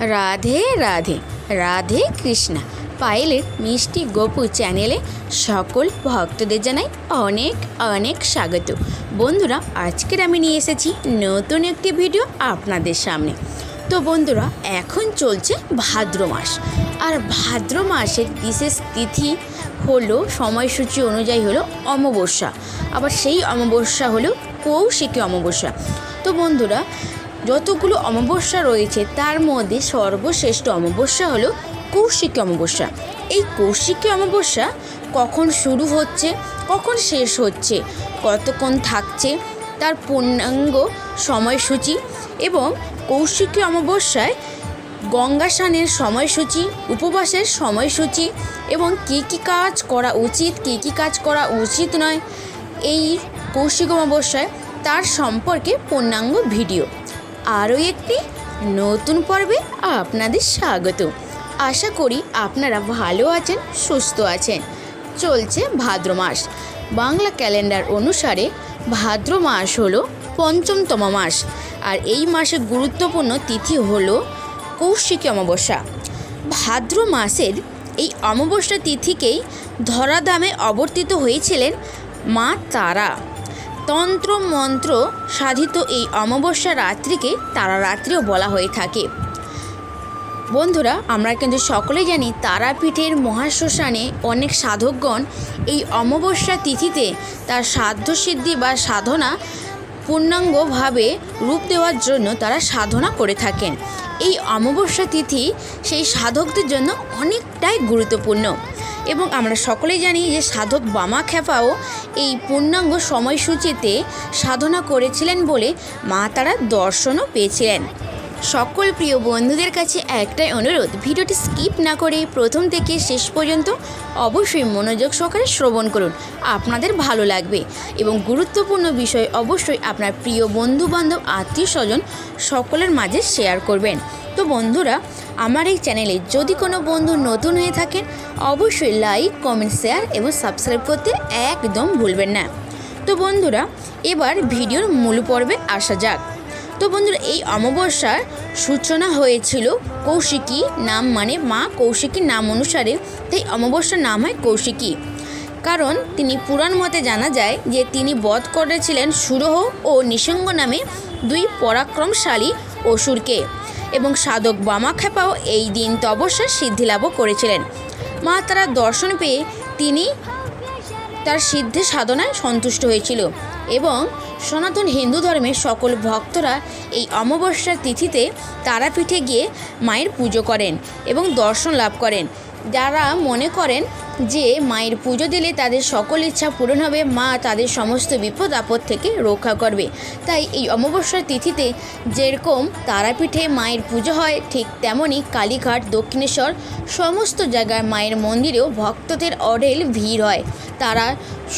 রাধে রাধে রাধে কৃষ্ণা। পায়েলের মিষ্টি গোপু চ্যানেলে সকল ভক্তদের জানাই অনেক অনেক স্বাগত। বন্ধুরা, আজকের আমি নিয়ে এসেছি নতুন একটি ভিডিও আপনাদের সামনে। তো বন্ধুরা, এখন চলছে ভাদ্র মাস। আর ভাদ্র মাসের বিশেষ তিথি হলো, সময়সূচি অনুযায়ী হলো অমাবস্যা। আবার সেই অমাবস্যা হলো কৌশিকী অমাবস্যা। তো বন্ধুরা যতগুলো অমাবস্যা রয়েছে, তার মধ্যে সর্বশ্রেষ্ঠ অমাবস্যা হলো কৌশিকী অমাবস্যা। এই কৌশিকী অমাবস্যা কখন শুরু হচ্ছে, কখন শেষ হচ্ছে, কতক্ষণ থাকছে, তার পূর্ণাঙ্গ সময়সূচি এবং কৌশিকী অমাবস্যায় গঙ্গা স্নানের সময়সূচি, উপবাসের সময়সূচি এবং কী কী কাজ করা উচিত, কী কী কাজ করা উচিত নয়, এই কৌশিক অমাবস্যায় তার সম্পর্কে পূর্ণাঙ্গ ভিডিও। আরও একটি নতুন পর্বে আপনাদের স্বাগত আশা করি আপনারা ভালো আছেন, সুস্থ আছেন। চলছে ভাদ্র মাস। বাংলা ক্যালেন্ডার অনুসারে ভাদ্র মাস হলো পঞ্চমতম মাস। আর এই মাসে গুরুত্বপূর্ণ তিথি হলো কৌশিকী অমাবস্যা। ভাদ্র মাসের এই অমাবস্যা তিথিকেই ধরাধামে অবর্তিত হয়েছিলেন মা তারা। তন্ত্র মন্ত্র সাধিত এই অমাবস্যা রাত্রিকে তারা রাত্রিও বলা হয়ে থাকে। বন্ধুরা, আমরা কিন্তু সকলেই জানি তারাপীঠের মহাশ্মশানে অনেক সাধকগণ এই অমাবস্যা তিথিতে তার সাধ্যসিদ্ধি বা সাধনা পূর্ণাঙ্গভাবে রূপ দেওয়ার জন্য তারা সাধনা করে থাকেন। এই অমাবস্যা তিথি সেই সাধকদের জন্য অনেকটাই গুরুত্বপূর্ণ। এবং আমরা সকলেই জানি যে সাধক বামা খ্যাপাও এই পূর্ণাঙ্গ সময়সূচিতে সাধনা করেছিলেন বলে মা তারা দর্শনও পেয়েছিলেন। সকল প্রিয় বন্ধুদের কাছে একটাই অনুরোধ, ভিডিওটি স্কিপ না করে প্রথম থেকে শেষ পর্যন্ত অবশ্যই মনোযোগ সহকারে শ্রবণ করুন। আপনাদের ভালো লাগবে এবং গুরুত্বপূর্ণ বিষয় অবশ্যই আপনার প্রিয় বন্ধু বান্ধব আত্মীয় স্বজন সকলের মাঝে শেয়ার করবেন। তো বন্ধুরা, আমার এই চ্যানেলে যদি কোনো বন্ধু নতুন হয়ে থাকেন, অবশ্যই লাইক কমেন্ট শেয়ার এবং সাবস্ক্রাইব করতে একদম ভুলবেন না। তো বন্ধুরা, এবার ভিডিওর মূল পর্বে আসা যাক। তো বন্ধুরা, এই অমাবস্যার সূচনা হয়েছিল কৌশিকী নাম মানে মা কৌশিকীর নাম অনুসারে। তাই অমাবস্যার নাম হয় কৌশিকী। কারণ তিনি পুরাণ মতে জানা যায় যে তিনি বধ করেছিলেন সুরহ ও নিসঙ্গ নামে দুই পরাক্রমশালী অসুরকে এবং সাধক বামাখ্যাপাও এই দিন তপস্যা সিদ্ধিলাভও করেছিলেন। মা তারা দর্শন পেয়ে তিনি তার সিদ্ধি সাধনায় সন্তুষ্ট হয়েছিল এবং সনাতন হিন্দু ধর্মের সকল ভক্তরা এই অমাবস্যার তিথিতে তারাপীঠে গিয়ে মায়ের পুজো করেন এবং দর্শন লাভ করেন। যারা মনে করেন যে মায়ের পুজো দিলে তাদের সকল ইচ্ছা পূরণ হবে, মা তাদের সমস্ত বিপদ আপদ থেকে রক্ষা করবে। তাই এই অমাবস্যার তিথিতে যেরকম তারাপীঠে মায়ের পুজো হয়, ঠিক তেমনই কালীঘাট, দক্ষিণেশ্বর সমস্ত জায়গায় মায়ের মন্দিরেও ভক্তদের অঢেল ভিড় হয়। তারা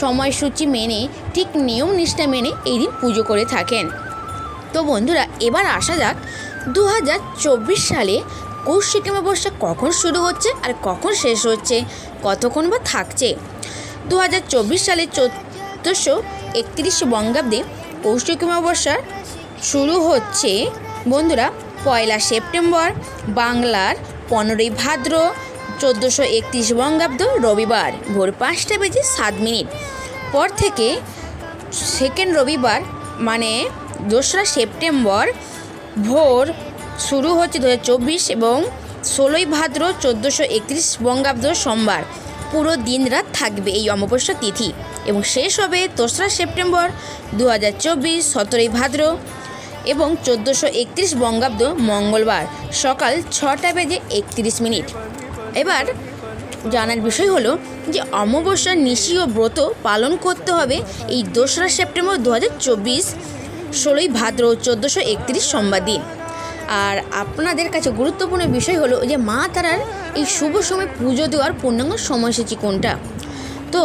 সময়সূচি মেনে, ঠিক নিয়ম নিষ্ঠা মেনে এই দিন পুজো করে থাকেন। তো বন্ধুরা, এবার আসা যাক দু হাজার চব্বিশ সালে কৌশিক অমাবস্যা কখন শুরু হচ্ছে আর কখন শেষ হচ্ছে? কতক্ষণ বা থাকছে? দু হাজার চব্বিশ সালে চোদ্দোশো একত্রিশ বঙ্গাব্দে কৌশিক অমাবস্যা শুরু হচ্ছে। বন্ধুরা, পয়লা সেপ্টেম্বর, বাংলার পনেরোই ভাদ্র, চোদ্দোশো একত্রিশ বঙ্গাব্দ, রবিবার ভোর পাঁচটা বেজে সাত মিনিট। পর থেকে সেকেন্ড রবিবার মানে দোসরা সেপ্টেম্বর ভোর শুরু হচ্ছে দু হাজার চব্বিশ এবং ষোলোই ভাদ্র চোদ্দোশো একত্রিশ বঙ্গাব্দ সোমবার। পুরো দিন রাত থাকবে এই অমাবস্যা তিথি এবং শেষ হবে দোসরা সেপ্টেম্বর দু হাজার চব্বিশ সতেরোই ভাদ্র এবং চোদ্দোশো একত্রিশ বঙ্গাব্দ মঙ্গলবার সকাল ছটা বেজে একত্রিশ মিনিট। এবার জানার বিষয় হলো যে অমাবস্যার নিশীয় ব্রত পালন করতে হবে এই দোসরা সেপ্টেম্বর দু হাজার চব্বিশ ষোলোই ভাদ্র চোদ্দোশো একত্রিশ সোমবার দিন। আর আপনাদের কাছে গুরুত্বপূর্ণ বিষয় হলো যে মা তারার এই শুভ সময় পুজো দেওয়ার পূর্ণাঙ্গ সময়সূচি কোনটা? তো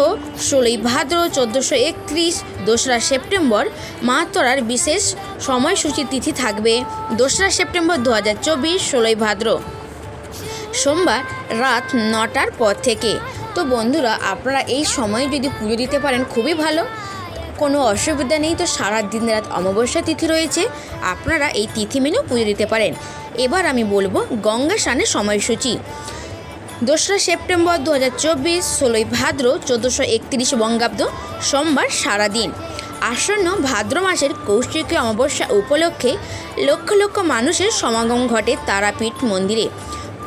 ষোলোই ভাদ্র, চোদ্দোশো একত্রিশ, দোসরা সেপ্টেম্বর মা তারার বিশেষ সময়সূচি তিথি থাকবে। দোসরা সেপ্টেম্বর দু হাজার চব্বিশ, ষোলোই ভাদ্র। সোমবার রাত নটার পর থেকে। তো বন্ধুরা, আপনারা এই সময়ে যদি পুজো দিতে পারেন, খুবই ভালো। কোনো অসুবিধা নেই তো সারা দিন রাত অমাবস্যা তিথি রয়েছে, আপনারা এই তিথি মেনেও পুজো দিতে পারেন। এবার আমি বলব গঙ্গা স্নানের সময়সূচি। দোসরা সেপ্টেম্বর দু হাজার চব্বিশ, ষোলোই ভাদ্র চোদ্দোশো একত্রিশ বঙ্গাব্দ, সোমবার সারাদিন। আসন্ন ভাদ্র মাসের কৌশিকী অমাবস্যা উপলক্ষে লক্ষ লক্ষ মানুষের সমাগম ঘটে তারাপীঠ মন্দিরে।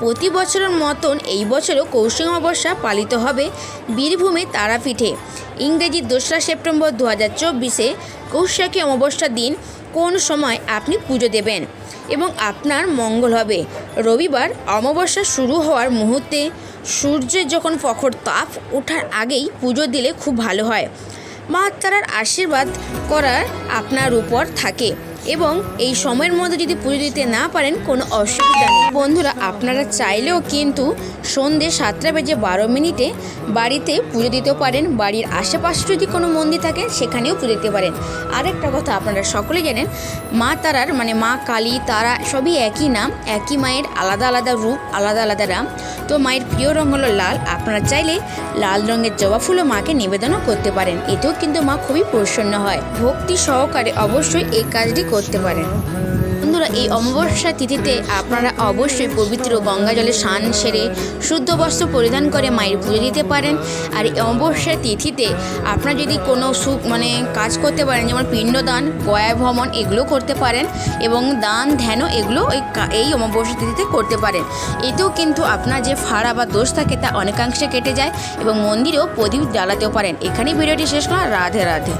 প্রতি বছরের মতন এই বছরও কৌশিক অমাবস্যা পালিত হবে বীরভূমে তারাপীঠে। ইংরেজি দোসরা সেপ্টেম্বর দু হাজার চব্বিশে কৌশিকী অমাবস্যার দিন কোন সময় আপনি পুজো দেবেন এবং আপনার মঙ্গল হবে? রবিবার অমাবস্যা শুরু হওয়ার মুহূর্তে সূর্যের যখন প্রখর তাপ ওঠার আগেই পুজো দিলে খুব ভালো হয়। মা তারার আশীর্বাদ করার আপনার উপর থাকে। এবং এই সময়ের মধ্যে যদি পুজো দিতে না পারেন, কোনো অসুবিধা নেই। বন্ধুরা, আপনারা চাইলেও কিন্তু সন্ধে সাতটা বেজে বারো মিনিটে বাড়িতে পুজো দিতে পারেন। বাড়ির আশেপাশে যদি কোনো মন্দির থাকে, সেখানেও পুজো দিতে পারেন। আরেকটা কথা আপনারা সকলে জানেন, মা তারার মানে মা কালী, তারা সবই একই নাম, একই মায়ের আলাদা আলাদা রূপ, আলাদা আলাদা রাম। তো মায়ের প্রিয় রঙ হলো লাল। আপনারা চাইলে লাল রঙের জবা ফুলও মাকে নিবেদনও করতে পারেন। এতেও কিন্তু মা খুবই প্রসন্ন হয়। ভক্তি সহকারে অবশ্যই এই কাজটি করতে পারেন। বন্ধুরা এই অমাবস্যা তিথিতে আপনারা অবশ্যই পবিত্র গঙ্গা জলে স্নান সেরে শুদ্ধ বস্ত্র পরিধান করে মায়ের পুজো দিতে পারেন। আর এই অমাবস্যা তিথিতে আপনারা যদি কোনো সুখ মানে কাজ করতে পারেন, যেমন পিণ্ডদান, গয়া ভ্রমণ, এগুলো করতে পারেন এবং দান, ধ্যানও এগুলো ওই এই অমাবস্যা তিথিতে করতে পারেন। এতেও কিন্তু আপনার যে ফাড়া বা দোষ থাকে তা অনেকাংশে কেটে যায় এবং মন্দিরেও প্রদীপ জ্বালাতেও পারেন। এখানেই ভিডিওটি শেষ করা রাধে রাধে।